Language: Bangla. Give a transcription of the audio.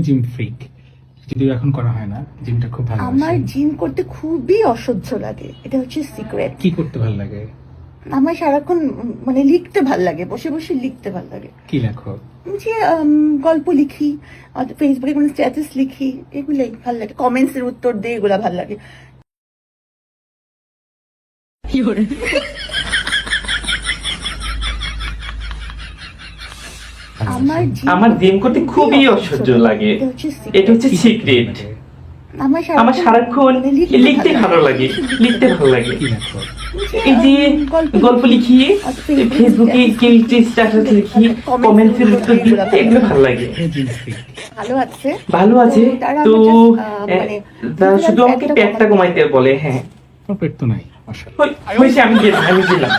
জিম ফ্রিক যদিও এখন করা হয় না জিমটা খুব ভালো আমার জিম করতে খুবই অসহ্য লাগে এটা হচ্ছে সিক্রেট কি করতে ভালো লাগে? আমার সারাক্ষণ মানে লিখতে ভালো লাগে বসে বসে লিখতে ভালো লাগে। কি লেখো? যে গল্প লিখি ফেসবুকে কোনো স্ট্যাটাস লিখি এগুলোই ভালো লাগে। কমেন্টস এর উত্তর দিই এগুলা ভালো লাগে। আমার জিম আমার জিম করতে খুবই অসহ্য লাগে। এটা হচ্ছে সিক্রেট ভালো আমার সারাক্ষণ লিখতে ভালো লাগে। লিখতে ভালো লাগে। এই যে গল্প লিখি। ফেসবুকে কেউ স্ট্যাটাস লিখি। কমেন্টস এর উত্তর দিই এগুলো ভালো লাগে। ভালো আছে। ভালো আছে। তো মানে শুধু আমাকে একটা পেটটা কমাইতে বলে হ্যাঁ। পেট তো নাই হয়েছে আমি গেলাম আমি গেলাম।